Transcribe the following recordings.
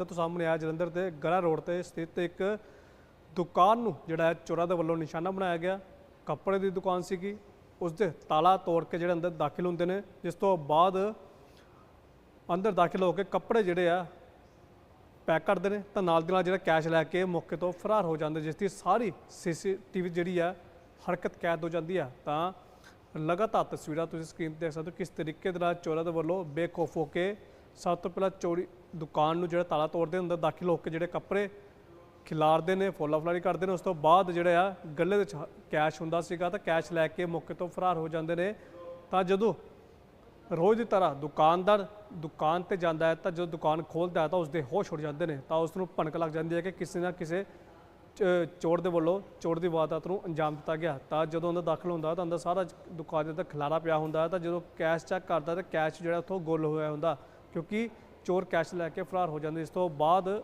ਜਲੰਧਰ ਤੋਂ ਸਾਹਮਣੇ ਆਇਆ ਜਲੰਧਰ ਦੇ ਗੜਾ ਰੋਡ ਤੇ ਸਥਿਤ ਇੱਕ ਦੁਕਾਨ ਨੂੰ, ਜਿਹੜਾ ਹੈ ਚੋਰਾਂ ਦੇ ਵੱਲੋਂ ਨਿਸ਼ਾਨਾ ਬਣਾਇਆ ਗਿਆ। ਕੱਪੜੇ ਦੀ ਦੁਕਾਨ ਸੀਗੀ। ਉਸ ਦੇ ਤਾਲਾ ਤੋੜ ਕੇ ਜਿਹੜੇ ਅੰਦਰ ਦਾਖਲ ਹੁੰਦੇ ਨੇ, ਜਿਸ ਤੋਂ ਬਾਅਦ ਅੰਦਰ ਦਾਖਲ ਹੋ ਕੇ ਕੱਪੜੇ ਜਿਹੜੇ ਆ ਪੈਕ ਕਰਦੇ ਨੇ ਤਾਂ ਨਾਲ ਦੀ ਨਾਲ ਜਿਹੜਾ ਕੈਸ਼ ਲੈ ਕੇ ਮੌਕੇ ਤੋਂ ਫਰਾਰ ਹੋ ਜਾਂਦੇ ਜਿਸ ਦੀ ਸਾਰੀ ਸੀਸੀਟੀਵੀ ਜਿਹੜੀ ਆ ਹਰਕਤ ਕੈਦ ਹੋ ਜਾਂਦੀ ਆ। ਤਾਂ ਲਗਾਤਾਰ ਤਸਵੀਰਾਂ ਤੁਸੀਂ ਸਕਰੀਨ ਤੇ ਦੇਖ ਸਕਦੇ ਹੋ ਕਿਸ ਤਰੀਕੇ ਦੇ ਨਾਲ ਚੋਰਾਂ ਦੇ ਵੱਲੋਂ ਬੇਖੌਫ ਹੋ ਕੇ ਸਭ ਤੋਂ ਪਹਿਲਾਂ ਚੋਰੀ, ਦੁਕਾਨ ਨੂੰ ਜਿਹੜਾ ਤਾਲਾ ਤੋੜਦੇ ਅੰਦਰ ਦਾਖਲ ਹੋ ਕੇ ਜਿਹੜੇ ਕੱਪੜੇ ਖਿਲਾਰਦੇ ਨੇ, ਫੋਲਾ ਫਲਾਰੀ ਕਰਦੇ ਨੇ, ਉਸ ਤੋਂ ਬਾਅਦ ਜਿਹੜੇ ਆ, ਗੱਲੇ ਦੇ ਵਿੱਚ ਕੈਸ਼ ਹੁੰਦਾ ਸੀਗਾ ਤਾਂ ਕੈਸ਼ ਲੈ ਕੇ ਮੌਕੇ ਤੋਂ ਫਰਾਰ ਹੋ ਜਾਂਦੇ ਨੇ। ਤਾਂ ਜਦੋਂ ਰੋਜ਼ ਦੀ ਤਰ੍ਹਾਂ ਦੁਕਾਨਦਾਰ ਦੁਕਾਨ ਤੇ ਜਾਂਦਾ ਹੈ, ਤਾਂ ਜਦੋਂ ਦੁਕਾਨ ਖੋਲਦਾ ਹੈ, ਤਾਂ ਉਸਦੇ ਹੋਸ਼ ਉੱਡ ਜਾਂਦੇ ਨੇ। ਤਾਂ ਉਸ ਨੂੰ ਭਣਕ ਲੱਗ ਜਾਂਦੀ ਹੈ ਕਿ ਕਿਸੇ ਨਾ ਕਿਸੇ ਚ- ਚੋਰ ਦੇ ਵੱਲੋਂ ਚੋਰ ਦੀ ਵਾਰਦਾਤ ਨੂੰ ਅੰਜਾਮ ਦਿੱਤਾ ਗਿਆ। ਤਾਂ ਜਦੋਂ ਅੰਦਰ ਦਾਖਲ ਹੁੰਦਾ, ਤਾਂ ਅੰਦਰ ਸਾਰਾ ਦੁਕਾਨ ਦੇ ਅੰਦਰ ਖਲਾਰਾ ਪਿਆ ਹੁੰਦਾ ਤਾਂ ਜਦੋਂ ਕੈਸ਼ ਚੈੱਕ ਕਰਦਾ ਤਾਂ ਕੈਸ਼ ਜਿਹੜਾ ਉੱਥੋਂ ਗੁੱਲ ਹੋਇਆ ਹੁੰਦਾ। ਕਿਉਂਕਿ ਚੋਰ ਕੈਸ਼ ਲੈ ਕੇ ਫਰਾਰ ਹੋ ਜਾਂਦੇ, ਇਸ ਤੋਂ ਬਾਅਦ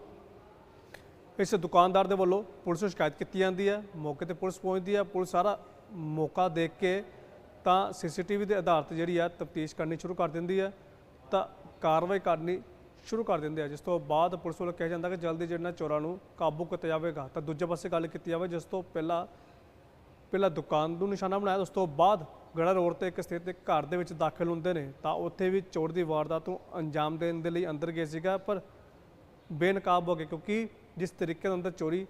ਇਸ ਦੁਕਾਨਦਾਰ ਦੇ ਵੱਲੋਂ ਪੁਲਿਸ ਨੂੰ ਸ਼ਿਕਾਇਤ ਕੀਤੀ ਜਾਂਦੀ ਹੈ, ਮੌਕੇ ਤੇ ਪੁਲਿਸ ਪਹੁੰਚਦੀ ਹੈ, ਪੁਲਿਸ ਸਾਰਾ ਮੌਕਾ ਦੇਖ ਕੇ ਤਾਂ ਸੀਸੀਟੀਵੀ ਦੇ ਆਧਾਰ ਤੇ ਜਿਹੜੀ ਆ ਤਫਤੀਸ਼ ਕਰਨੀ ਸ਼ੁਰੂ ਕਰ ਦਿੰਦੀ ਹੈ, ਤਾਂ ਕਾਰਵਾਈ ਕਰਨੀ ਸ਼ੁਰੂ ਕਰ ਦਿੰਦੇ ਆ, ਜਿਸ ਤੋਂ ਬਾਅਦ ਪੁਲਿਸ ਵੱਲੋਂ ਕਿਹਾ ਜਾਂਦਾ ਕਿ ਜਲਦੀ ਜਿਹੜਾ ਚੋਰਾਂ ਨੂੰ ਕਾਬੂ ਕੀਤਾ ਜਾਵੇਗਾ। ਤਾਂ ਦੂਜੇ ਪਾਸੇ ਗੱਲ ਕੀਤੀ ਜਾਵੇ, ਜਿਸ ਤੋਂ ਪਹਿਲਾਂ ਪਹਿਲਾਂ ਦੁਕਾਨ ਨੂੰ ਨਿਸ਼ਾਨਾ ਬਣਾਇਆ, ਉਸ ਤੋਂ ਬਾਅਦ ਗੜਾ ਰੋਡ ਤੇ ਇੱਕ ਸਥਿਤ ਇੱਕ ਘਰ ਦੇ ਵਿੱਚ ਦਾਖਲ ਹੁੰਦੇ ਨੇ, ਤਾਂ ਉੱਥੇ ਵੀ ਚੋਰ ਦੀ ਵਾਰਦਾਤ ਨੂੰ ਅੰਜਾਮ ਦੇਣ ਦੇ ਲਈ ਅੰਦਰ ਗਏ ਸੀਗਾ, ਪਰ ਬੇਨਕਾਬ ਹੋ ਗਏ, ਕਿਉਂਕਿ ਜਿਸ ਤਰੀਕੇ ਨਾਲ ਅੰਦਰ ਚੋਰੀ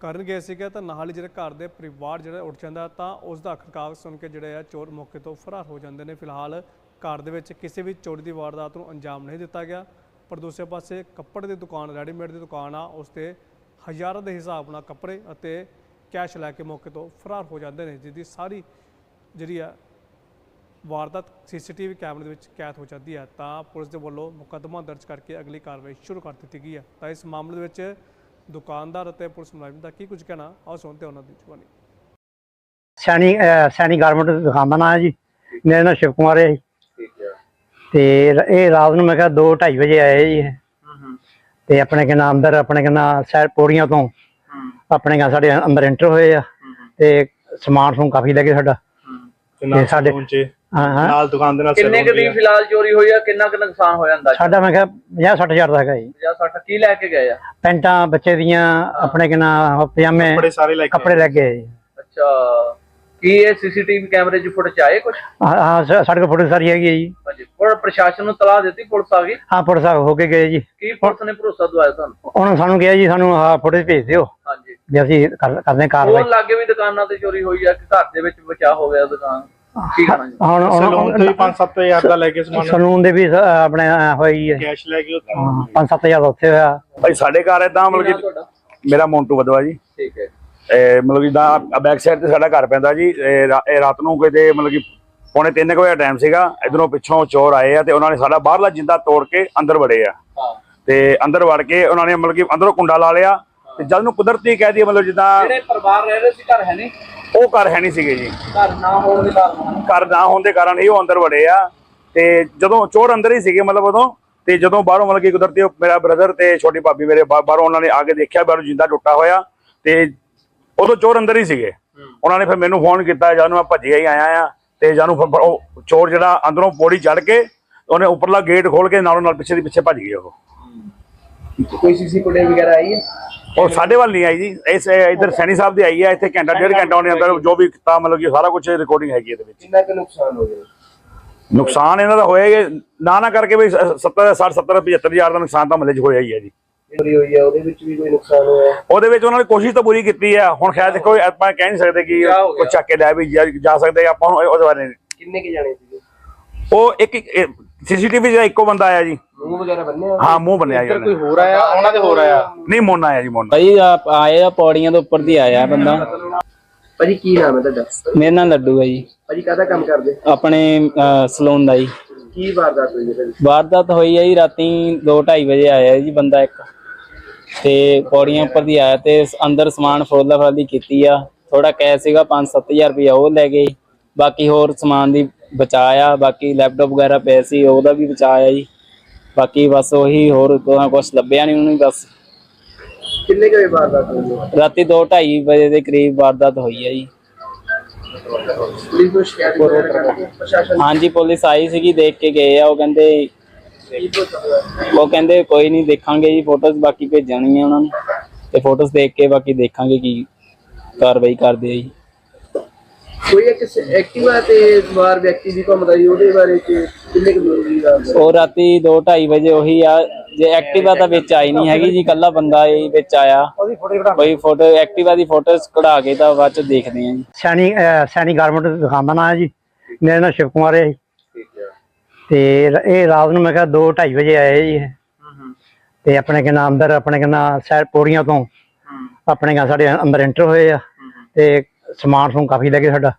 ਕਰਨ ਗਏ ਸੀਗੇ, ਤਾਂ ਨਾਲ ਹੀ ਜਿਹੜੇ ਘਰ ਦੇ ਪਰਿਵਾਰ ਜਿਹੜਾ ਉੱਠ ਜਾਂਦਾ, ਤਾਂ ਉਸ ਦਾ ਖੜਕਾਅ ਸੁਣ ਕੇ ਜਿਹੜੇ ਆ ਚੋਰ ਮੌਕੇ ਤੋਂ ਫਰਾਰ ਹੋ ਜਾਂਦੇ ਨੇ। ਫਿਲਹਾਲ ਘਰ ਦੇ ਵਿੱਚ ਕਿਸੇ ਵੀ ਚੋਰੀ ਦੀ ਵਾਰਦਾਤ ਨੂੰ ਅੰਜਾਮ ਨਹੀਂ ਦਿੱਤਾ ਗਿਆ, ਪਰ ਦੂਸਰੇ ਪਾਸੇ ਕੱਪੜੇ ਦੀ ਦੁਕਾਨ, ਰੈਡੀਮੇਡ ਦੀ ਦੁਕਾਨ ਆ, ਉਸ ਤੇ ਹਜ਼ਾਰਾਂ ਦੇ ਹਿਸਾਬ ਨਾਲ ਕੱਪੜੇ ਅਤੇ ਕੈਸ਼ ਲੈ ਕੇ ਮੌਕੇ ਤੋਂ ਫਰਾਰ ਹੋ ਜਾਂਦੇ ਨੇ ਜਿਹਦੀ ਸਾਰੀ ਜਿਹੜੀ ਆ ਵਾਰਦਾਤ ਸੀਸੀਟੀਵੀ ਕੈਮਰੇ ਦੇ ਵਿੱਚ ਕੈਦ ਹੋ ਜਾਂਦੀ ਹੈ ਤਾਂ ਪੁਲਿਸ ਦੇ ਵੱਲੋਂ ਮੁਕੱਦਮਾ ਦਰਜ ਕਰਕੇ ਅਗਲੀ ਕਾਰਵਾਈ ਸ਼ੁਰੂ ਕਰ ਦਿੱਤੀ ਗਈ ਹੈ ਤਾਂ ਇਸ ਮਾਮਲੇ ਦੇ ਵਿੱਚ ਦੁਕਾਨਦਾਰ ਅਤੇ ਪੁਲਿਸ ਮੁਲਾਜ਼ਮ ਦਾ ਕੀ ਕੁਝ ਕਹਿਣਾ ਆਓ ਸੁਣਦੇ ਹਾਂ ਉਹਨਾਂ ਦੀ ਜ਼ੁਬਾਨੀ ਸੈਣੀ ਸੈਣੀ ਗਾਰਮੈਂਟ ਦੀ ਦੁਕਾਨ ਦਾ ਨਾਮ ਹੈ ਜੀ। ਮੇਰਾ ਨਾਮ ਸ਼ਿਵ ਕੁਮਾਰ ਹੈ ਜੀ। ਤੇ ਇਹ ਰਾਤ ਨੂੰ ਮੈਂ ਕਿਹਾ 2:30 ਵਜੇ ਆਏ ਜੀ ਤੇ ਆਪਣੇ ਕੇ ਨਾਮ ਅੰਦਰ ਆਪਣੇ ਕੇ ਨਾਮ ਸੈਰ ਪੌੜੀਆਂ ਤੋਂ ਆਪਣੇ ਕਾ ਸਾਡੇ ਅੰਦਰ ਐਂਟਰ ਹੋਏ ਆ। ਤੇ ਸਮਾਨ ਸਮੂਨ ਕਾਫੀ ਲੈ ਗਏ ਸਾਡਾ। ਤੇ ਸਾਡੇ- ਪਹੁੰਚੇ ਹਾਂ ਹਾਂ। ਨਾਲ ਦੁਕਾਨ ਦੇ ਨਾਲ ਕਿੰਨੇ ਕੁ ਦੀ ਫਿਲਹਾਲ ਚੋਰੀ ਹੋਈ ਆ ਕਿੰਨਾ ਕੁ ਨੁਕਸਾਨ ਹੋ ਜਾਂਦਾ ਸਾਡਾ ਮੈਂ ਕਿਹਾ 50 60 ਹਜ਼ਾਰ ਦਾ ਹੈਗਾ ਜੀ। 50 60 ਕੀ ਲੈ ਕੇ ਗਏ ਆ? ਪੈਂਟਾਂ ਬੱਚੇ ਦੀਆਂ ਆਪਣੇ ਕੇ ਨਾਮ ਪਜਾਮੇ ਕੱਪੜੇ ਸਾਰੇ ਲੈ ਕੇ ਕੱਪੜੇ ਲੈ ਗਏ ਜੀ। ਅੱਛਾ। ਕੀ ਇਹ ਸੀਸੀਟੀਵੀ ਕੈਮਰੇ 'ਚ ਫੁਟੇਜ ਆਏ ਕੁਝ ਹਾਂ ਸਾਡੇ ਕੋਲ ਫੋਟੋ ਸਾਰੀ ਹੈਗੀ ਜੀ। ਹਾਂਜੀ ਪਰ ਪ੍ਰਸ਼ਾਸਨ ਨੂੰ ਤਲਾਹ ਦਿੱਤੀ ਪੁਲਿਸ ਆ ਗਈ? ਹਾਂ ਪੁਲਿਸ ਸਾਹਿਬ ਹੋ ਕੇ ਗਏ ਜੀ। ਕੀ ਪੁਲਿਸ ਨੇ ਭਰੋਸਾ ਦਵਾਇਆ ਤੁਹਾਨੂੰ? ਉਹਨਾਂ ਸਾਨੂੰ ਕਿਹਾ ਜੀ ਸਾਨੂੰ ਆਹ ਫੋਟੋ ਭੇਜ ਦਿਓ। ਵੀ ਅਸੀਂ ਕਰ- ਕਰਦੇ ਹਾਂ ਕਾਰਵਾਈ ਹੋਰ ਲਾਗੇ ਵੀ ਦੁਕਾਨਾਂ ਤੇ ਚੋਰੀ ਹੋਈ ਆ ਕਿ ਘਰ ਦੇ ਵਿੱਚ ਬਚਾਅ ਹੋ ਗਿਆ ਦੁਕਾਨ। ਕੀ ਕਰਨਾ ਜੀ? ਹੁਣ ਸਲੂਨ ਤੋਂ ਵੀ 5-7000 ਦਾ ਲੈ ਕੇ ਸਮਾਨ। ਸਲੂਨ ਦੇ ਵੀ ਸ- ਆਪਣੇ ਅਹ, ਹੋਈ ਹੈ। ਕੈਸ਼ ਲੈ ਕੇ ਉੱਥੇ। 5-7000 ਦਾ ਉੱਥੇ ਹੋਇਆ। ਭਾਈ ਸਾਡੇ ਘਰ ਏਦਾਂ ਮਤਲਬ ਕੀ ਨਾਮ ਕਿ ਤੁਹਾਡਾ? ਮੇਰਾ ਮੌਂਟੂ ਬਦਵਾ ਜੀ। ਠੀਕ ਹੈ। ਇਹ ਮਤਲਬ ਕਿ ਦਾ ਬੈਕ ਸਾਈਡ ਤੇ ਸਾਡਾ ਘਰ ਪੈਂਦਾ ਜੀ। ਇਹ ਰਾ- ਇਹ ਰਾਤ ਨੂੰ ਕਿਤੇ ਮਤਲਬ ਕਿ ਪੌਣੇ 3 ਵਜੇ ਟਾਈਮ ਸੀਗਾ। ਇਧਰੋਂ ਪਿੱਛੋਂ ਚੋਰ ਆਏ ਆ ਤੇ ਉਹਨਾਂ ਨੇ ਸਾਡਾ ਬਾਹਰਲਾ ਜਿੰਦਾ ਤੋੜ ਕੇ ਅੰਦਰ ਵੜੇ ਆ। ਹਾਂ। ਤੇ ਅੰਦਰ ਵੜ ਕੇ ਉਹਨਾਂ ਨੇ ਮਤਲਬ ਕਿ ਅੰਦਰੋਂ ਕੁੰਡਾ ਲਾ ਲਿਆ। ਤੇ ਜਦ ਨੂੰ ਕੁਦਰਤੀ ਕਹਿ ਦਈਏ ਮਤਲਬ ਜਿੱਦਾਂ ਜਿਹੜੇ ਪਰਿਵਾਰ ਰਹਿ ਰਹੇ ਸੀ ਘਰ ਹੈ ਨਹੀਂ? ਉਹ ਘਰ ਹੈ ਨਹੀਂ ਸੀਗੇ ਜੀ। ਘਰ ਨਾ ਹੋਣ ਦੇ ਕਾਰਨ? ਘਰ ਨਾ ਹੋਣ ਦੇ ਕਾਰਨ ਹੀ ਉਹ ਅੰਦਰ ਵੜੇ ਆ। ਤੇ ਜਦੋਂ ਚੋਰ ਅੰਦਰ ਹੀ ਸੀਗੇ ਮਤਲਬ ਉਦੋਂ ਤੇ ਜਦੋਂ ਬਾਹਰੋਂ ਮਤਲਬ ਕਿ ਕੁਦਰਤੀ ਉਹ ਮੇਰਾ ਬ੍ਰਦਰ ਤੇ ਛੋਟੀ ਭਾਬੀ ਮੇਰੇ ਬਾਹਰੋਂ ਉਹਨਾਂ ਨੇ ਆ ਕੇ ਦੇਖਿਆ ਬਾਹਰੋਂ ਜਿੰਦਾ ਟੁੱਟਾ ਹੋਇਆ ਤੇ ਉਦੋਂ ਚੋਰ ਅੰਦਰ ਹੀ ਸੀਗੇ। ਉਹਨਾਂ ਨੇ ਫਿਰ ਮੈਨੂੰ ਫੋਨ ਕੀਤਾ ਜਦ ਨੂੰ ਮੈਂ ਭੱਜਿਆ ਹੀ ਆਇਆ ਆ। ਤੇ ਜਦ ਨੂੰ ਫਿਰ ਉਹ ਚੋਰ ਜਿਹੜਾ ਅੰਦਰੋਂ ਪੌੜੀ ਚੜ ਕੇ ਉਹਨੇ ਉੱਪਰਲਾ ਗੇਟ ਖੋਲ ਕੇ ਨਾਲੋਂ ਨਾਲ ਪਿੱਛੇ ਦੀ ਪਿੱਛੇ ਭੱਜ ਗਏ ਉਹ। ਕੋਈ ਸੀਸੀ ਫੁਟੇਜ ਵਗੈਰਾ ਆਈ ਹੈ? ਉਹ ਸਾਡੇ ਵੱਲ ਨਹੀਂ ਆਈ ਜੀ। ਇਸ ਇਧਰ ਸੈਣੀ ਸਾਹਿਬ ਦੀ ਆਈ ਹੈ ਇੱਥੇ ਘੰਟਾ ਡੇਢ ਘੰਟਾ ਉਹਨੇ ਅੰਦਰ ਜੋ ਵੀ ਕੀਤਾ ਮਤਲਬ ਕਿ ਸਾਰਾ ਕੁਝ ਰਿਕਾਰਡਿੰਗ ਹੈਗੀ ਇਹਦੇ ਵਿੱਚ। ਕਿੰਨਾ ਕੁ ਨੁਕਸਾਨ ਹੋ ਗਿਆ? ਨੁਕਸਾਨ ਇਹਨਾਂ ਦਾ ਹੋਇਆ ਹੀ ਨਾ ਨਾ ਕਰਕੇ ਵੀ 70 60 70 75 ਹਜ਼ਾਰ ਦਾ ਨੁਕਸਾਨ ਤਾਂ ਮਹੱਲੇ 'ਚ ਹੋਇਆ ਹੀ ਹੈ ਜੀ। ਚੋਰੀ ਹੋਈ ਹੈ ਉਹਦੇ ਵਿੱਚ ਵੀ ਕੋਈ ਨੁਕਸਾਨ ਹੋਇਆ? ਉਹਦੇ ਵਿੱਚ ਉਹਨਾਂ ਨੇ ਕੋਸ਼ਿਸ਼ ਤਾਂ ਪੂਰੀ ਕੀਤੀ ਹੈ। ਹੁਣ ਖੈਰ ਦੇਖੋ ਆਪਾਂ ਕਹਿ ਨਹੀਂ ਸਕਦੇ ਕਿ? ਕੋਈ ਚੱਕ ਕੇ ਲੈ ਵੀ ਜਾ ਸਕਦੇ ਆਪਾਂ ਉਹਦੇ ਬਾਰੇ। ਕਿੰਨੇ ਕੇ ਜਾਣੇ ਸੀਗੇ? ਉਹ ਇੱਕ ਸੀਸੀਟੀਵੀ ਜਿਹੜਾ ਇੱਕੋ ਬੰਦਾ ਆਇਆ ਜੀ। ਮੂੰਹ ਵਗੈਰਾ ਬੰਨੇ ਆ? ਹਾਂ ਮੂੰਹ ਜੀ ਉਹਨੇ। ਹੋਰ ਆਇਆ? ਉਹਨਾਂ ਦੇ ਹੋਰ ਆਇਆ? ਨਹੀਂ ਮੋਨਾ ਆਇਆ ਜੀ ਮੋਨਾ। ਭਾਈ ਆਪ ਆਏ ਆ ਪੌੜੀਆਂ ਦੇ ਉੱਪਰ ਦੀ ਆਇਆ ਬੰਦਾ। ਭਾਜੀ ਕੀ ਨਾਮ ਹੈ ਤੁਹਾਡਾ? ਮੇਰੇ ਨਾਲ ਲੱਡੂ ਹੈ ਜੀ। ਭਾਜੀ ਕਾਹਦਾ ਕੰਮ ਕਰਦੇ? ਆਪਣੇ ਸਲੂਨ ਦਾ ਜੀ। ਕੀ ਵਾਰਦਾਤ ਹੋਈ ਹੈ ਵਾਰਦਾਤ ਹੋਈ ਹੈ ਜੀ ਰਾਤੀ 2:30 ਵਜੇ ਆਇਆ ਜੀ ਬੰਦਾ ਇੱਕ। ਤੇ ਪੌੜੀਆਂ ਉੱਪਰ ਦੀ ਆਇਆ ਤੇ ਅੰਦਰ ਸਮਾਨ ਫਰੋਲਾ ਫਰਾਲੀ ਕੀਤੀ ਆ। ਥੋੜਾ ਕੈਸ਼ ਸੀਗਾ 5-7000 ਰੁਪਇਆ ਉਹ ਲੈ ਗਏ। ਬਾਕੀ ਹੋਰ ਸਮਾਨ ਦੀ ਬਚਾਇਆ ਬਾਕੀ ਲੈਪਟਾਪ ਵਗੈਰਾ ਪਏ ਸੀ ਉਹਦਾ ਵੀ ਬਚਾਇਆ ਜੀ। ਬਾਕੀ ਬਸ ਉਹੀ ਹੋਰ ਕੋਈ ਕੁਝ ਲੱਭਿਆ ਨਹੀਂ ਉਹਨੂੰ ਬਸ। ਕਿੰਨੇ ਕੁ ਵਜੇ ਵਾਰਦਾਤ ਹੋਈ ਹੈ? ਰਾਤੀ 2:30 ਵਜੇ ਦੇ ਕਰੀਬ ਵਾਰਦਾਤ ਹੋਈ ਹੈ ਜੀ। ਪੁਲਿਸ ਨੂੰ ਸ਼ਿਕਾਇਤ ਵਗੈਰਾ ਕਰਕੇ ਪ੍ਰਸ਼ਾਸਨ ਹਾਂਜੀ ਪੁਲਿਸ ਆਈ ਸੀਗੀ ਦੇਖ ਕੇ ਗਏ ਆ ਉਹ ਕਹਿੰਦੇ ਉਹ ਕਹਿੰਦੇ ਕੋਈ ਨਹੀਂ ਦੇਖਾਂਗੇ ਜੀ ਫੋਟੋਜ਼ ਬਾਕੀ ਭੇਜਣਗੀਆਂ ਉਹਨਾਂ ਨੂੰ। ਤੇ ਫੋਟੋਜ਼ ਦੇਖ ਕੇ ਬਾਕੀ ਦੇਖਾਂਗੇ ਕੀ ਕਾਰਵਾਈ ਕਰਦੇ ਆ ਜੀ। ਕੋਈ ਇੱਕ ਐਕਟਿਵਾ ਤੇ ਸਵਾਰ ਵਿਅਕਤੀ ਦੀ ਘੁੰਮਦਾ ਜੀ ਉਹਦੇ ਬਾਰੇ ਚ ਕਿੰਨੇ ਕੁ ਜ਼ਰੂਰੀ ਦਾ? ਉਹ ਰਾਤੀ 2:30 ਵਜੇ ਉਹੀ ਆ ਜੇ ਐਕਟਿਵਾ ਤਾਂ ਵਿੱਚ ਆਈ ਨਹੀਂ ਹੈਗੀ ਜੀ ਕੱਲਾ ਬੰਦਾ ਹੀ ਵਿੱਚ ਆਇਆ। ਉਹਦੀ ਫੋਟੋ ਕਢਾ ਕੋਈ ਫੋਟੋ ਐਕਟਿਵਾ ਦੀ ਫੋਟੋਜ਼ ਕਢਾ ਕੇ ਤਾਂ ਬਾਅਦ ਚ ਦੇਖਦੇ ਆ ਜੀ। ਸੈਣੀ ਸੈਣੀ ਗਾਰਮੈਂਟ ਦੁਕਾਨ ਦਾ ਨਾਮ ਹੈ ਜੀ। ਮੇਰਾ ਨਾਮ ਸ਼ਿਵ ਕੁਮਾਰ ਹੈ ਜੀ। ਠੀਕ ਹੈ। ਤੇ ਇਹ ਰਾਤ ਨੂੰ ਮੈਂ ਕਿਹਾ 2:30 ਵਜੇ ਆਏ ਜੀ ਇਹ। ਤੇ ਆਪਣੇ ਕਿ ਨਾਮ ਅੰਦਰ ਆਪਣੇ ਕਿ ਨਾਮ ਸਾਈਡ ਪੌੜੀਆਂ ਤੋਂ ਆਪਣੇ ਕਾ ਸਾਡੇ ਅੰਦਰ ਐਂਟਰ ਹੋਏ ਆ। ਤੇ ਸਮਾਨ ਸਮੂਨ ਕਾਫੀ ਲੱਗੇ ਸਾਡਾ।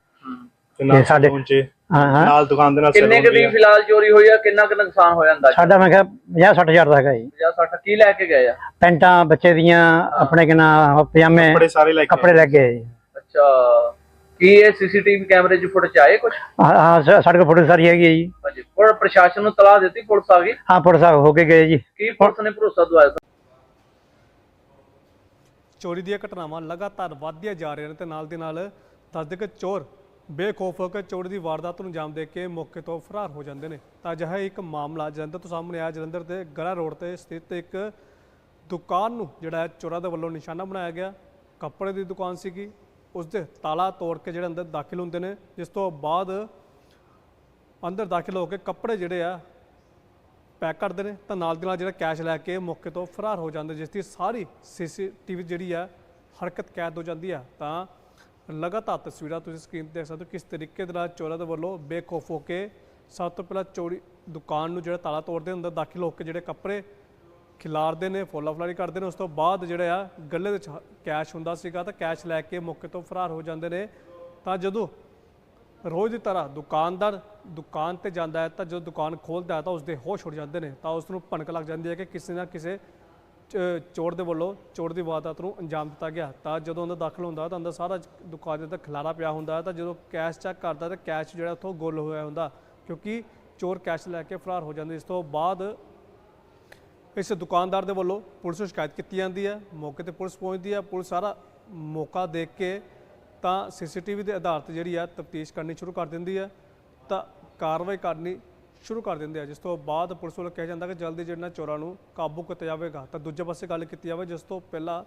ਤੇ ਨਾਲ ਸਾਡੇ- ਸਲੂਨ ਚ ਹਾਂ ਹਾਂ। ਨਾਲ ਦੁਕਾਨ ਦੇ ਨਾਲ ਕਿੰਨੇ ਕੁ ਦੀ ਫਿਲਹਾਲ ਚੋਰੀ ਹੋਈ ਆ? ਕਿੰਨਾ ਕੁ ਨੁਕਸਾਨ ਹੋਇਆ ਅੰਦਾਜ਼ਾ? ਸਾਡਾ ਮੈਂ ਕਿਹਾ 50 ਹਜ਼ਾਰ ਦਾ ਹੈਗਾ ਜੀ। 50 60 ਕੀ ਲੈ ਕੇ ਗਏ ਆ? ਪੈਂਟਾਂ ਬੱਚੇ ਦੀਆਂ ਆਪਣੇ ਕਿ ਨਾਮ ਪਜਾਮੇ ਕੱਪੜੇ ਸਾਰੇ ਲੈ ਕੇ ਕੱਪੜੇ ਲੈ ਕੇ ਆਏ ਜੀ। ਅੱਛਾ। ਕੀ ਇਹ ਸੀਸੀਟੀਵੀ ਕੈਮਰੇ 'ਚ ਫੁਟੇਜ ਆਏ ਕੁਝ ਹਾਂ ਹਾਂ ਸਾ- ਸਾਡੇ ਕੋਲ ਫੋਟੋ ਸਾਰੀ ਹੈਗੀ ਹੈ ਜੀ। ਹਾਂਜੀ। ਪਰ ਪ੍ਰਸ਼ਾਸਨ ਨੂੰ ਤਲਾਹ ਦਿੱਤੀ ਪੁਲਿਸ ਆ ਗਈ? ਹਾਂ ਪੁਲਿਸ ਸਾਹਿਬ ਹੋ ਕੇ ਗਏ ਜੀ। ਕੀ ਪੁਲਿਸ ਨੇ ਭਰੋਸਾ ਦਵਾਇਆ? ਚੋਰੀ ਦੀਆਂ ਘਟਨਾਵਾਂ ਲਗਾਤਾਰ ਵਧਦੀਆਂ ਜਾ ਰਹੀਆਂ ਨੇ ਤੇ ਨਾਲ ਦੀ ਨਾਲ ਦੱਸਦੇ ਕਿ ਚੋਰ ਬੇਖੌਫ ਹੋ ਕੇ ਚੋਰੀ ਦੀ ਵਾਰਦਾਤ ਨੂੰ ਅੰਜਾਮ ਦੇ ਕੇ ਮੌਕੇ ਤੋਂ ਫਰਾਰ ਹੋ ਜਾਂਦੇ ਨੇ। ਤਾਂ ਅਜਿਹਾ ਇੱਕ ਮਾਮਲਾ ਜਲੰਧਰ ਤੋਂ ਸਾਹਮਣੇ ਆਇਆ। ਜਲੰਧਰ ਦੇ ਗਰਾ ਰੋਡ ਤੇ ਸਥਿਤ ਇੱਕ ਦੁਕਾਨ ਨੂੰ ਜਿਹੜਾ ਚੋਰਾਂ ਦੇ ਵੱਲੋਂ ਨਿਸ਼ਾਨਾ ਬਣਾਇਆ ਗਿਆ। ਕੱਪੜੇ ਦੀ ਦੁਕਾਨ ਸੀਗੀ। ਉਸ ਦੇ ਤਾਲਾ ਤੋੜ ਕੇ ਜਿਹੜੇ ਅੰਦਰ ਦਾਖਲ ਹੁੰਦੇ ਨੇ, ਜਿਸ ਤੋਂ ਬਾਅਦ ਅੰਦਰ ਦਾਖਲ ਹੋ ਕੇ ਕੱਪੜੇ ਜਿਹੜੇ ਆ ਪੈਕ ਕਰਦੇ ਨੇ। ਤਾਂ ਨਾਲ ਦੀ ਨਾਲ ਜਿਹੜਾ ਕੈਸ਼ ਲੈ ਕੇ ਮੌਕੇ ਤੋਂ ਫਰਾਰ ਹੋ ਜਾਂਦੇ ਜਿਸ ਦੀ ਸਾਰੀ ਸੀਸੀਟੀਵੀ ਜਿਹੜੀ ਆ ਹਰਕਤ ਕੈਦ ਹੋ ਜਾਂਦੀ ਆ। ਤਾਂ ਲਗਾਤਾਰ ਤਸਵੀਰਾਂ ਤੁਸੀਂ ਸਕਰੀਨ ਤੇ ਦੇਖ ਸਕਦੇ ਹੋ ਕਿਸ ਤਰੀਕੇ ਦੇ ਨਾਲ ਚੋਰਾਂ ਦੇ ਵੱਲੋਂ ਬੇਖੌਫ ਹੋ ਕੇ ਸਭ ਤੋਂ ਪਹਿਲਾਂ ਚੋਰੀ ਦੁਕਾਨ ਨੂੰ ਜਿਹੜਾ ਤਾਲਾ ਤੋੜਦੇ ਅੰਦਰ ਦਾਖਲ ਹੋ ਕੇ ਜਿਹੜੇ ਕੱਪੜੇ ਖਿਲਾਰਦੇ ਨੇ, ਫੋਲਾ ਫਲਾਰੀ ਕਰਦੇ ਨੇ, ਉਸ ਤੋਂ ਬਾਅਦ ਜਿਹੜੇ ਆ ਗੱਲੇ ਵਿੱਚ ਕੈਸ਼ ਹੁੰਦਾ ਸੀਗਾ ਤਾਂ ਕੈਸ਼ ਲੈ ਕੇ ਮੌਕੇ ਤੋਂ ਫਰਾਰ ਹੋ ਜਾਂਦੇ ਨੇ। ਤਾਂ ਜਦੋਂ ਰੋਜ਼ ਦੀ ਤਰ੍ਹਾਂ ਦੁਕਾਨਦਾਰ ਦੁਕਾਨ ਤੇ ਜਾਂਦਾ ਹੈ ਤਾਂ ਜਦੋਂ ਦੁਕਾਨ ਖੋਲਦਾ ਹੈ ਤਾਂ ਉਸਦੇ ਹੋਸ਼ ਉੱਡ ਜਾਂਦੇ ਨੇ, ਤਾਂ ਉਸ ਨੂੰ ਭਣਕ ਲੱਗ ਜਾਂਦੀ ਹੈ ਕਿ ਕਿਸੇ ਨਾ ਕਿਸੇ ਚੋਰ ਦੇ ਵੱਲੋਂ ਚੋਰ ਦੀ ਵਾਰਦਾਤ ਨੂੰ ਅੰਜਾਮ ਦਿੱਤਾ ਗਿਆ। ਤਾਂ ਜਦੋਂ ਅੰਦਰ ਦਾਖਲ ਹੁੰਦਾ ਤਾਂ ਅੰਦਰ ਸਾਰਾ ਦੁਕਾਨ ਦੇ ਅੰਦਰ ਖਲਾਰਾ ਪਿਆ ਹੁੰਦਾ ਹੈ ਤਾਂ ਜਦੋਂ ਕੈਸ਼ ਚੈੱਕ ਕਰਦਾ ਤਾਂ ਕੈਸ਼ ਜਿਹੜਾ ਉੱਥੋਂ ਗੁੱਲ ਹੋਇਆ ਹੁੰਦਾ, ਕਿਉਂਕਿ ਚੋਰ ਕੈਸ਼ ਲੈ ਕੇ ਫਰਾਰ ਹੋ ਜਾਂਦੇ। ਇਸ ਤੋਂ ਬਾਅਦ ਇਸ ਦੁਕਾਨਦਾਰ ਦੇ ਵੱਲੋਂ ਪੁਲਿਸ ਨੂੰ ਸ਼ਿਕਾਇਤ ਕੀਤੀ ਜਾਂਦੀ ਹੈ। ਮੌਕੇ ਤੇ ਪੁਲਿਸ ਪਹੁੰਚਦੀ ਹੈ। ਪੁਲਿਸ ਸਾਰਾ ਮੌਕਾ ਦੇਖ ਕੇ ਤਾਂ ਸੀਸੀਟੀਵੀ ਦੇ ਆਧਾਰ ਤੇ ਜਿਹੜੀ ਆ ਤਫਤੀਸ਼ ਕਰਨੀ ਸ਼ੁਰੂ ਕਰ ਦਿੰਦੀ ਹੈ। ਤਾਂ ਕਾਰਵਾਈ ਕਰਨੀ ਸ਼ੁਰੂ ਕਰ ਦਿੰਦੇ ਆ, ਜਿਸ ਤੋਂ ਬਾਅਦ ਪੁਲਿਸ ਵੱਲੋਂ ਕਿਹਾ ਜਾਂਦਾ ਕਿ ਜਲਦੀ ਜਿਹੜਾ ਚੋਰਾਂ ਨੂੰ ਕਾਬੂ ਕੀਤਾ ਜਾਵੇਗਾ। ਤਾਂ ਦੂਜੇ ਪਾਸੇ ਗੱਲ ਕੀਤੀ ਜਾਵੇ, ਜਿਸ ਤੋਂ ਪਹਿਲਾਂ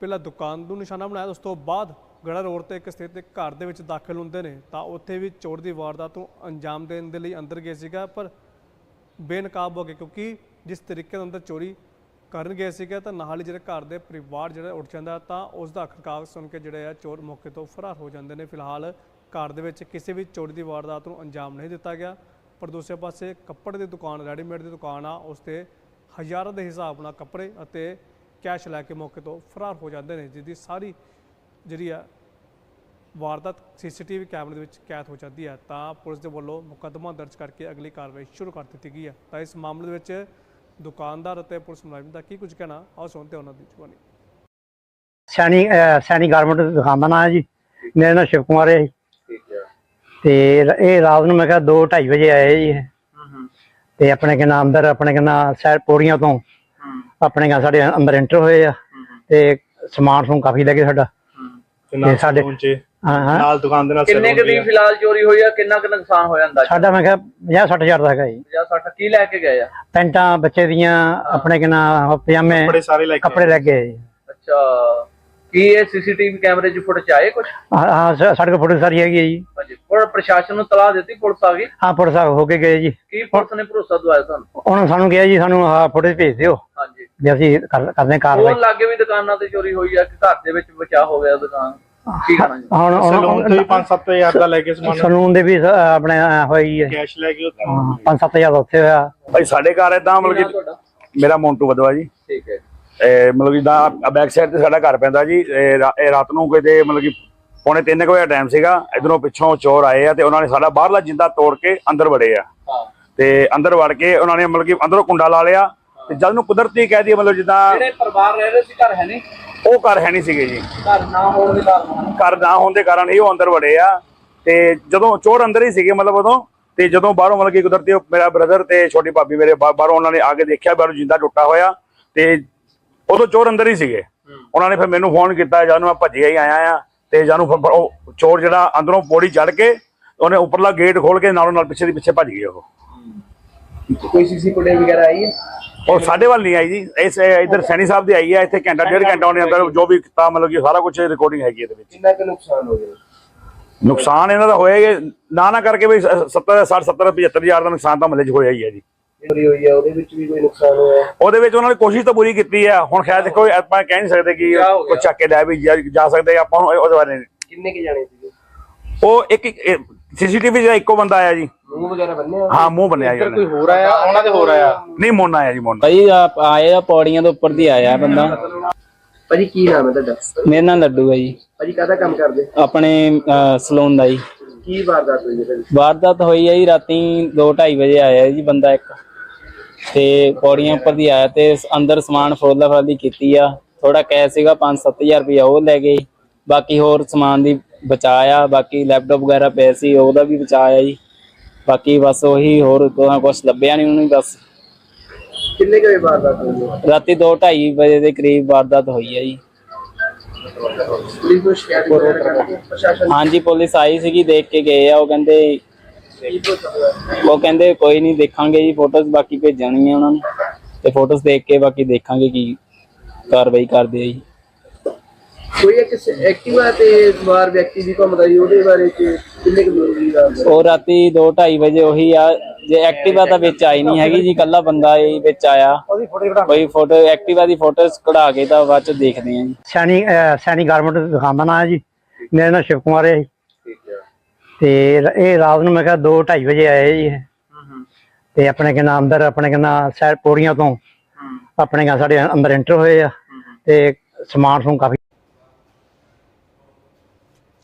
ਪਹਿਲਾਂ ਦੁਕਾਨ ਨੂੰ ਨਿਸ਼ਾਨਾ ਬਣਾਇਆ, ਉਸ ਤੋਂ ਬਾਅਦ ਗੜਾ ਰੋਡ ਤੇ ਇੱਕ ਸਥਿਤ ਇੱਕ ਘਰ ਦੇ ਵਿੱਚ ਦਾਖਲ ਹੁੰਦੇ ਨੇ। ਤਾਂ ਉੱਥੇ ਵੀ ਚੋਰ ਦੀ ਵਾਰਦਾਤ ਨੂੰ ਅੰਜਾਮ ਦੇਣ ਦੇ ਲਈ ਅੰਦਰ ਗਏ ਸੀਗਾ, ਪਰ ਬੇਨਕਾਬ ਹੋ ਗਏ, ਕਿਉਂਕਿ ਜਿਸ ਤਰੀਕੇ ਨਾਲ ਅੰਦਰ ਚੋਰੀ ਕਰਨ ਗਏ ਸੀਗੇ, ਤਾਂ ਨਾਲ ਹੀ ਜਿਹੜੇ ਘਰ ਦੇ ਪਰਿਵਾਰ ਜਿਹੜਾ ਉੱਠ ਜਾਂਦਾ, ਤਾਂ ਉਸ ਦਾ ਖੜਕਾਅ ਸੁਣ ਕੇ ਜਿਹੜੇ ਆ ਚੋਰ ਮੌਕੇ ਤੋਂ ਫਰਾਰ ਹੋ ਜਾਂਦੇ ਨੇ। ਫਿਲਹਾਲ ਘਰ ਦੇ ਵਿੱਚ ਕਿਸੇ ਵੀ ਚੋਰੀ ਦੀ ਵਾਰਦਾਤ ਨੂੰ ਅੰਜਾਮ ਨਹੀਂ ਦਿੱਤਾ ਗਿਆ। ਪਰ ਦੂਸਰੇ ਪਾਸੇ ਕੱਪੜੇ ਦੀ ਦੁਕਾਨ, ਰੈਡੀਮੇਡ ਦੀ ਦੁਕਾਨ ਆ ਉਸ ਤੇ ਹਜ਼ਾਰਾਂ ਦੇ ਹਿਸਾਬ ਨਾਲ ਕੱਪੜੇ ਅਤੇ ਕੈਸ਼ ਲੈ ਕੇ ਮੌਕੇ ਤੋਂ ਫਰਾਰ ਹੋ ਜਾਂਦੇ ਨੇ ਜਿਸ ਦੀ ਸਾਰੀ ਜਿਹੜੀ ਆ ਵਾਰਦਾਤ ਸੀਸੀਟੀਵੀ ਕੈਮਰੇ ਦੇ ਵਿੱਚ ਕੈਦ ਹੋ ਜਾਂਦੀ ਹੈ ਤਾਂ ਪੁਲਿਸ ਦੇ ਵੱਲੋਂ ਮੁਕੱਦਮਾ ਦਰਜ ਕਰਕੇ ਅਗਲੀ ਕਾਰਵਾਈ ਸ਼ੁਰੂ ਕਰ ਦਿੱਤੀ ਗਈ ਹੈ ਤਾਂ ਇਸ ਮਾਮਲੇ ਦੇ ਵਿੱਚ ਦੁਕਾਨਦਾਰ ਅਤੇ ਪੁਲਿਸ ਮੁਲਾਜ਼ਮ ਦਾ ਕੀ ਕੁਝ ਕਹਿਣਾ, ਆਓ ਸੁਣਦੇ ਉਹਨਾਂ ਦੀ ਜ਼ੁਬਾਨੀ ਸੈਣੀ ਸੈਣੀ ਗਾਰਮੈਂਟ ਦੁਕਾਨ ਦਾ ਨਾਮ ਹੈ ਜੀ। ਮੇਰਾ ਨਾਮ ਸ਼ਿਵ ਕੁਮਾਰ ਹੈ ਜੀ। ਹੈ ਤੇ ਇਹ ਰਾਤ ਨੂੰ ਮੈਂ ਕਿਹਾ 2:30 ਵਜੇ ਆਏ ਜੀ। ਤੇ ਆਪਣੇ ਕਿ ਨਾਮ ਅੰਦਰ ਆਪਣੇ ਕਿ ਨਾਮ ਸਾਈਡ ਪੌੜੀਆਂ ਤੋਂ ਆਪਣੇ ਕਾ ਸਾਡੇ ਅੰਦਰ ਐਂਟਰ ਹੋਏ ਆ। ਤੇ ਸਮਾਨ ਸਮੂਨ ਕਾਫੀ ਲੱਗੇ ਸਾਡਾ। ਤੇ ਨਾਲ ਤੇ ਸਾਡੇ- ਹਾਂ ਹਾਂ। ਨਾਲ ਦੁਕਾਨ ਦੇ ਨਾਲ ਕਿੰਨੇ ਕੁ ਦੀ ਫਿਲਹਾਲ ਚੋਰੀ ਹੋਈ ਆ? ਕਿੰਨਾ ਕੁ ਨੁਕਸਾਨ ਹੋਇਆ ਅੰਦਾਜ਼ਾ? ਸਾਡਾ ਮੈਂ ਕਿਹਾ 50 ਹਜ਼ਾਰ ਦਾ ਹੈਗਾ ਜੀ। 50 60 ਕੀ ਲੈ ਕੇ ਗਏ ਆ? ਪੈਂਟਾਂ ਬੱਚੇ ਦੀਆਂ ਆਪਣੇ ਕਿ ਨਾਮ ਪਜਾਮੇ ਕੱਪੜੇ ਸਾਰੇ ਲੈ ਕੇ ਕੱਪੜੇ ਲੈ ਕੇ ਅੱਛਾ। ਕੀ ਇਹ ਸੀਸੀਟੀਵੀ ਕੈਮਰੇ 'ਚ ਫੁਟੇਜ ਆਏ ਕੁਝ ਹਾਂ ਹਾਂ ਸਾ- ਸਾਡੇ ਕੋਲ ਫੋਟੋ ਸਾਰੀ ਹੈਗੀ ਹੈ ਜੀ। ਹਾਂਜੀ ਪਰ ਪ੍ਰਸ਼ਾਸਨ ਨੂੰ ਤਲਾਹ ਦਿੱਤੀ ਪੁਲਿਸ ਆ ਗਈ? ਹਾਂ ਪੁਲਿਸ ਸਾਹਿਬ ਹੋ ਕੇ ਗਏ ਜੀ। ਕੀ ਪੁਲਿਸ ਨੇ ਭਰੋਸਾ ਦਵਾਇਆ ਤੁਹਾਨੂੰ? ਉਹਨਾਂ ਨੇ ਸਾਨੂੰ ਕਿਹਾ ਜੀ ਸਾਨੂੰ ਆਹ ਫੋਟੋ ਭੇਜ ਦਿਓ। ਹਾਂਜੀ। ਵੀ ਅਸੀਂ ਕਰ- ਕਰਦੇ ਹਾਂ ਕਾਰਵਾਈ। ਹੋਰ ਲਾਗੇ ਵੀ ਦੁਕਾਨਾਂ ਤੇ ਚੋਰੀ ਹੋਈ ਆ ਕਿ ਘਰ ਦੇ ਵਿੱਚ ਬਚਾਅ ਹੋ ਗਿਆ ਦੁਕਾਨ। ਕੀ ਕਹਿਣਾ ਜੀ? ਹੁਣ ਸਲੂਨ ਤੋਂ ਵੀ 5-7000 ਦਾ ਲੈ ਕੇ ਸਮਾਨ ਸਲੂਨ ਦੇ ਵੀ ਸ- ਆਪਣੇ ਅਹ, ਹੋਈ ਹੈ। ਕੈਸ਼ ਲੈ ਕੇ ਹਾਂ, ਪੰਜ ਸੱਤ ਹਜ਼ਾਰ ਦਾ ਉੱਥੇ ਹੋਇਆ। ਭਾਈ ਸਾਡੇ ਘਰ ਇਦਾਂ ਮਤਲਬ ਕੀ ਤੁਹਾਡਾ? ਮੇਰਾ ਮੌਂਟੂ ਬਦਵਾ ਜੀ। ਠੀਕ ਹੈ ਮਤਲਬ ਜਿੱਦਾਂ ਬੈਕ ਸਾਈਡ ਤੇ ਸਾਡਾ ਘਰ ਪੈਂਦਾ ਜੀ ਇਹ ਰਾਤ ਨੂੰ ਕਿਤੇ ਮਤਲਬ ਕਿ ਪੌਣੇ 3 ਵਜੇ ਟਾਈਮ ਸੀਗਾ ਇਧਰੋਂ ਪਿੱਛੋਂ ਚੋਰ ਆਏ ਆ ਤੇ ਉਹਨਾਂ ਨੇ ਸਾਡਾ ਬਾਹਰਲਾ ਜਿੰਦਾ ਤੋੜ ਕੇ ਅੰਦਰ ਵੜੇ ਆ। ਤੇ ਅੰਦਰ ਵੜ ਕੇ ਉਹਨਾਂ ਨੇ ਮਤਲਬ ਕਿ ਅੰਦਰੋਂ ਕੁੰਡਾ ਲਾ ਲਿਆ ਤੇ ਜਦ ਨੂੰ ਕੁਦਰਤੀ ਕਹਿ ਦਈਏ ਮਤਲਬ ਜਿੱਦਾਂ ਜਿਹੜੇ ਪਰਿਵਾਰ ਰਹਿ ਰਹੇ ਸੀ ਘਰ ਹੈ ਨਹੀਂ? ਉਹ ਘਰ ਹੈ ਨਹੀਂ ਸੀਗੇ ਜੀ। ਘਰ ਨਾ ਹੋਣ ਦੇ ਕਾਰਨ। ਘਰ ਨਾ ਹੋਣ ਦੇ ਕਾਰਨ ਹੀ ਉਹ ਅੰਦਰ ਵੜੇ ਆ ਤੇ ਜਦੋਂ ਚੋਰ ਅੰਦਰ ਹੀ ਸੀਗੇ ਮਤਲਬ ਉਦੋਂ ਤੇ ਜਦੋਂ ਬਾਹਰੋਂ ਮਤਲਬ ਕਿ ਕੁਦਰਤੀ ਮੇਰਾ ਬ੍ਰਦਰ ਤੇ ਛੋਟੀ ਭਾਬੀ ਮੇਰੇ ਬਾਹਰੋਂ ਉਹਨਾਂ ਨੇ ਆ ਕੇ ਦੇਖਿਆ ਬਾਹਰੋਂ ਜਿੰਦਾ ਟੁੱਟਾ ਹੋਇਆ ਤੇ ਉਦੋਂ ਚੋਰ ਅੰਦਰ ਹੀ ਸੀਗੇ। ਉਹਨਾਂ ਨੇ ਫਿਰ ਮੈਨੂੰ ਫੋਨ ਕੀਤਾ ਜਦ ਨੂੰ ਮੈਂ ਭੱਜਿਆ ਹੀ ਆਇਆ ਆ ਤੇ ਜਦ ਨੂੰ ਉਹ ਚੋਰ ਜਿਹੜਾ ਅੰਦਰੋਂ ਪੌੜੀ ਚੜ ਕੇ ਉਹਨੇ ਉੱਪਰਲਾ ਗੇਟ ਖੋਲ ਕੇ ਨਾਲੋਂ ਨਾਲ ਪਿੱਛੇ ਦੀ ਪਿੱਛੇ ਭੱਜ ਗਏ ਉਹ। ਕੋਈ ਸੀਸੀ ਫੁਟੇਜ ਵਗੈਰਾ ਆਈ ਹੈ? ਉਹ ਸਾਡੇ ਵੱਲ ਨਹੀਂ ਆਈ ਜੀ। ਇਸ ਇਧਰ ਸੈਣੀ ਸਾਹਿਬ ਦੀ ਆਈ ਹੈ ਇੱਥੇ ਘੰਟਾ ਡੇਢ ਘੰਟਾ ਉਹਨੇ ਅੰਦਰ ਜੋ ਵੀ ਕੀਤਾ ਮਤਲਬ ਕਿ ਸਾਰਾ ਕੁਝ ਰਿਕਾਰਡਿੰਗ ਹੈਗੀ ਇਹਦੇ ਵਿੱਚ। ਕਿੰਨਾ ਕੁ ਨੁਕਸਾਨ ਹੋ ਗਿਆ? ਨੁਕਸਾਨ ਇਹਨਾਂ ਦਾ ਹੋਇਆ ਨਾ ਨਾ ਕਰਕੇ ਵੀ 70 60 70 75 ਹਜ਼ਾਰ ਦਾ ਨੁਕਸਾਨ ਤਾਂ ਮਹੱਲੇ 'ਚ ਹੋਇਆ ਹੀ ਹੈ ਜੀ। ਚੋਰੀ ਹੋਈ ਹੈ ਉਹਦੇ ਵਿੱਚ ਵੀ ਕੋਈ ਨੁਕਸਾਨ ਹੋਇਆ? ਉਹਦੇ ਵਿੱਚ ਉਹਨਾਂ ਨੇ ਕੋਸ਼ਿਸ਼ ਤਾਂ ਪੂਰੀ ਕੀਤੀ ਹੈ ਹੁਣ ਖੈਰ ਦੇਖੋ ਆਪਾਂ ਕਹਿ ਨਹੀਂ ਸਕਦੇ ਕਿ? ਕੋਈ ਚੱਕ ਕੇ ਲੈ ਵੀ ਜਾ ਸਕਦੇ ਆਪਾਂ ਨੂੰ ਉਹਦੇ ਬਾਰੇ। ਕਿੰਨੇ ਕੇ ਜਾਣੇ ਸੀਗੇ? ਉਹ ਇੱਕ ਸੀਸੀਟੀਵੀ ਜਿਹੜਾ ਇੱਕੋ ਬੰਦਾ ਆਇਆ ਜੀ। ਮੂੰਹ ਵਗੈਰਾ ਬੰਨਿਆ? ਹਾਂ ਮੂੰਹ ਬਣਿਆ ਜੀ ਉਹਨੇ। ਹੋਰ ਆਇਆ? ਉਹਨਾਂ ਦੇ ਹੋਰ ਆਇਆ? ਨਹੀਂ ਮੋਨਾ ਆਇਆ ਜੀ ਮੋਨਾ। ਭਾਈ ਆਪ ਆਏ ਆ ਪੌੜੀਆਂ ਦੇ ਉੱਪਰ ਦੀ ਆਇਆ ਬੰਦਾ। ਭਾਜੀ ਕੀ ਨਾਮ ਹੈ ਤੁਹਾਡਾ? ਮੇਰੇ ਨਾਲ ਲੱਡੂ ਹੈ ਜੀ। ਭਾਜੀ ਕਾਹਦਾ ਕੰਮ ਕਰਦੇ? ਆਪਣੇ ਸਲੂਨ ਦਾ ਜੀ। ਕੀ ਵਾਰਦਾਤ ਹੋਈ ਹੈ ਵਾਰਦਾਤ ਹੋਈ ਹੈ ਜੀ ਰਾਤੀ 2:30 ਵਜੇ ਆਇਆ ਜੀ ਬੰਦਾ ਇੱਕ। ਤੇ ਪੌੜੀਆਂ ਉੱਪਰ ਦੀ ਆਇਆ ਤੇ ਅੰਦਰ ਸਮਾਨ ਫਰੋਲਾ ਫਰਾਲੀ ਕੀਤੀ ਆ। ਥੋੜਾ ਕੈਸ਼ ਸੀਗਾ 5-7000 ਰੁਪਇਆ ਉਹ ਲੈ ਗਏ। ਬਾਕੀ ਹੋਰ ਸਮਾਨ ਦੀ ਬਚਾਇਆ ਬਾਕੀ ਲੈਪਟਾਪ ਵਗੈਰਾ ਪਏ ਸੀ ਉਹਦਾ ਵੀ ਬਚਾਇਆ ਜੀ। ਬਾਕੀ ਬਸ ਉਹੀ ਹੋਰ ਕੁਝ ਲੱਭਿਆ ਨਹੀਂ ਉਹਨੂੰ ਬਸ। ਕਿੰਨੇ ਕੁ ਵਜੇ ਵਾਰਦਾਤ ਹੋਈ ਹੈ? ਰਾਤੀ 2:30 ਵਜੇ ਦੇ ਕਰੀਬ ਵਾਰਦਾਤ ਹੋਈ ਹੈ ਜੀ। ਪੁਲਿਸ ਨੂੰ ਸ਼ਿਕਾਇਤ ਵਗੈਰਾ ਕਰਕੇ ਪ੍ਰਸ਼ਾਸਨ ਹਾਂਜੀ ਪੁਲਿਸ ਆਈ ਸੀਗੀ ਦੇਖ ਕੇ ਗਏ ਆ। ਉਹ ਕਹਿੰਦੇ? ਉਹ ਕਹਿੰਦੇ ਕੋਈ ਨਹੀਂ ਦੇਖਾਂਗੇ ਜੀ ਫੋਟੋਜ਼ ਬਾਕੀ ਭੇਜਣਗੀਆਂ ਉਹਨਾਂ ਨੂੰ। ਤੇ ਫੋਟੋਜ਼ ਦੇਖ ਕੇ ਬਾਕੀ ਦੇਖਾਂਗੇ ਕੀ ਕਾਰਵਾਈ ਕਰਦੇ ਆ ਜੀ। ਕੋਈ ਇੱਕ ਐਕਟਿਵਾ ਤੇ ਸਵਾਰ ਵਿਅਕਤੀ ਵੀ ਘੁੰਮਦਾ ਜੀ ਉਹਦੇ ਬਾਰੇ ਚ ਕਿੰਨੇ ਕੁ ਦੂਰ ਦੀ ਗੱਲ ਹੈ ਉਹ ਰਾਤੀ 2:30 ਵਜੇ ਉਹੀ ਆ ਜੇ ਐਕਟਿਵਾ ਤਾਂ ਵਿੱਚ ਆਈ ਨਹੀਂ ਹੈਗੀ ਜੀ ਕੱਲਾ ਬੰਦਾ ਹੀ ਵਿੱਚ ਆਇਆ। ਉਹਦੀ ਫੋਟੋ ਕਢਾ ਕੋਈ ਫੋਟੋ ਐਕਟਿਵਾ ਦੀ ਫੋਟੋਜ਼ ਕਢਾ ਕੇ ਤਾਂ ਬਾਅਦ ਚ ਦੇਖਦੇ ਆ ਜੀ। ਸੈਣੀ ਅਹ ਸੈਣੀ ਗਾਰਮੈਂਟ ਦੁਕਾਨ ਦਾ ਨਾਮ ਹੈ ਜੀ। ਮੇਰਾ ਨਾਮ ਸ਼ਿਵ ਕੁਮਾਰ ਹੈ ਜੀ। ਤੇ ਇਹ ਰਾਤ ਨੂੰ ਮੈਂ ਕਿਹਾ 2:30 ਵਜੇ ਆਏ ਜੀ। ਤੇ ਆਪਣੇ ਕੇ ਨਾਮ ਅੰਦਰ ਆਪਣੇ ਕੇ ਨਾਮ ਸਾਈਡ ਪੌੜੀਆਂ ਤੋਂ ਆਪਣੇ ਕਾ ਸਾਡੇ ਅੰਦਰ ਐਂਟਰ ਹੋਏ ਆ। ਤੇ ਸਮਾਨ ਸਮੂਨ ਕਾਫੀ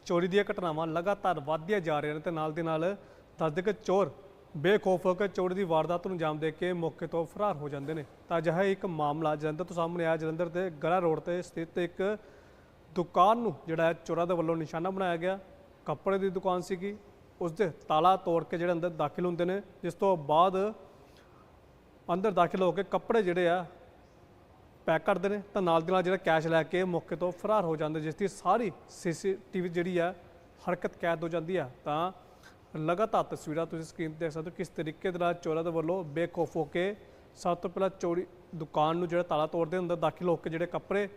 ਚੋਰੀ ਦੀਆਂ ਘਟਨਾਵਾਂ ਲਗਾਤਾਰ ਵਧਦੀਆਂ ਜਾ ਰਹੀਆਂ ਨੇ ਤੇ ਨਾਲ ਦੇ ਨਾਲ ਦੱਸਦੇ ਕਿ ਚੋਰ ਬੇਖੌਫ ਹੋ ਕੇ ਚੋਰੀ ਦੀ ਵਾਰਦਾਤ ਨੂੰ ਅੰਜਾਮ ਦੇ ਕੇ ਮੌਕੇ ਤੋਂ ਫਰਾਰ ਹੋ ਜਾਂਦੇ ਨੇ। ਤਾਂ ਅਜਿਹਾ ਇੱਕ ਮਾਮਲਾ ਜਲੰਧਰ ਤੋਂ ਸਾਹਮਣੇ ਆਇਆ। ਜਲੰਧਰ ਦੇ ਗਰਾ ਰੋਡ ਤੇ ਸਥਿਤ ਇੱਕ ਦੁਕਾਨ ਨੂੰ ਜਿਹੜਾ ਚੋਰਾਂ ਦੇ ਵੱਲੋਂ ਨਿਸ਼ਾਨਾ ਬਣਾਇਆ ਗਿਆ। ਕੱਪੜੇ ਦੀ ਦੁਕਾਨ ਸੀਗੀ ਉਸ ਦੇ ਤਾਲਾ ਤੋੜ ਕੇ ਜਿਹੜੇ ਅੰਦਰ ਦਾਖਲ ਹੁੰਦੇ ਨੇ, ਜਿਸ ਤੋਂ ਬਾਅਦ ਅੰਦਰ ਦਾਖਲ ਹੋ ਕੇ ਕੱਪੜੇ ਜਿਹੜੇ ਆ ਪੈਕ ਕਰਦੇ ਨੇ, ਤਾਂ ਨਾਲ ਦੀ ਨਾਲ ਜਿਹੜਾ ਕੈਸ਼ ਲੈ ਕੇ ਮੌਕੇ ਤੋਂ ਫਰਾਰ ਹੋ ਜਾਂਦੇ ਜਿਸ ਦੀ ਸਾਰੀ ਸੀਸੀਟੀਵੀ ਜਿਹੜੀ ਆ ਹਰਕਤ ਕੈਦ ਹੋ ਜਾਂਦੀ ਆ, ਤਾਂ ਲਗਾਤਾਰ ਤਸਵੀਰਾਂ ਤੁਸੀਂ ਸਕਰੀਨ ਤੇ ਦੇਖ ਸਕਦੇ ਹੋ ਕਿਸ ਤਰੀਕੇ ਦੇ ਨਾਲ ਚੋਰਾਂ ਦੇ ਵੱਲੋਂ ਬੇਖੌਫ ਹੋ ਕੇ ਸਭ ਤੋਂ ਪਹਿਲਾਂ ਚੋਰੀ ਦੁਕਾਨ ਨੂੰ ਜਿਹੜਾ ਤਾਲਾ ਤੋੜਦੇ ਅੰਦਰ ਦਾਖਲ ਹੋ ਕੇ ਜਿਹੜੇ ਕੱਪੜੇ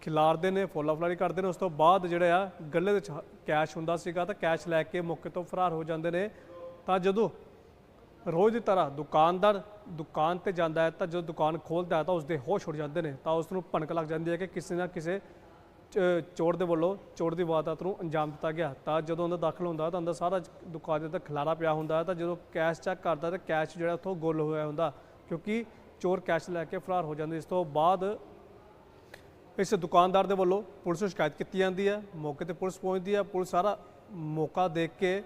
ਖਿਲਾਰਦੇ ਨੇ, ਫੋਲਾ ਫਲਾਰੀ ਕਰਦੇ ਨੇ, ਉਸ ਤੋਂ ਬਾਅਦ ਜਿਹੜਾ ਆ, ਗੱਲੇ ਦੇ ਵਿੱਚ ਕੈਸ਼ ਹੁੰਦਾ ਸੀਗਾ ਤਾਂ ਕੈਸ਼ ਲੈ ਕੇ ਮੌਕੇ ਤੋਂ ਫਰਾਰ ਹੋ ਜਾਂਦੇ ਨੇ। ਤਾਂ ਜਦੋਂ ਰੋਜ਼ ਦੀ ਤਰ੍ਹਾਂ ਦੁਕਾਨਦਾਰ ਦੁਕਾਨ ਤੇ ਜਾਂਦਾ ਹੈ, ਤਾਂ ਜਦੋਂ ਦੁਕਾਨ ਖੋਲਦਾ ਹੈ ਤਾਂ ਉਸਦੇ ਹੋਸ਼ ਉੱਡ ਜਾਂਦੇ ਨੇ। ਤਾਂ ਉਸ ਨੂੰ ਭਣਕ ਲੱਗ ਜਾਂਦੀ ਹੈ ਕਿ ਕਿਸੇ ਨਾ ਕਿਸੇ ਚ- ਚੋਰ ਦੇ ਵੱਲੋਂ ਚੋਰ ਦੀ ਵਾਰਦਾਤ ਨੂੰ ਅੰਜਾਮ ਦਿੱਤਾ ਗਿਆ। ਤਾਂ ਜਦੋਂ ਅੰਦਰ ਦਾਖਲ ਹੁੰਦਾ ਤਾਂ ਅੰਦਰ ਸਾਰਾ ਦੁਕਾਨ ਦੇ ਅੰਦਰ ਖਲਾਰਾ ਪਿਆ ਹੁੰਦਾ ਹੈ। ਤਾਂ ਜਦੋਂ ਕੈਸ਼ ਚੈੱਕ ਕਰਦਾ ਤਾਂ ਕੈਸ਼ ਜਿਹੜਾ ਉੱਥੋਂ ਗੁੱਲ ਹੋਇਆ ਹੁੰਦਾ, ਕਿਉਂਕਿ ਚੋਰ ਕੈਸ਼ ਲੈ ਕੇ ਫਰਾਰ ਹੋ ਜਾਂਦੇ ਇਸ ਤੋਂ ਬਾਅਦ ਇਸ ਦੁਕਾਨਦਾਰ ਦੇ ਵੱਲੋਂ ਪੁਲਿਸ ਨੂੰ ਸ਼ਿਕਾਇਤ ਕੀਤੀ ਜਾਂਦੀ ਹੈ। ਮੌਕੇ ਤੇ ਪੁਲਿਸ ਪਹੁੰਚਦੀ ਹੈ। ਪੁਲਿਸ ਸਾਰਾ ਮੌਕਾ ਦੇਖ ਕੇ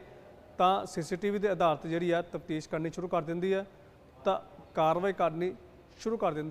ਤਾਂ ਸੀਸੀਟੀਵੀ ਦੇ ਆਧਾਰ ਤੇ ਜਿਹੜੀ ਆ ਤਫਤੀਸ਼ ਕਰਨੀ ਸ਼ੁਰੂ ਕਰ ਦਿੰਦੀ ਹੈ। ਤਾਂ ਕਾਰਵਾਈ ਕਰਨੀ ਸ਼ੁਰੂ ਕਰ ਦਿੰਦੇ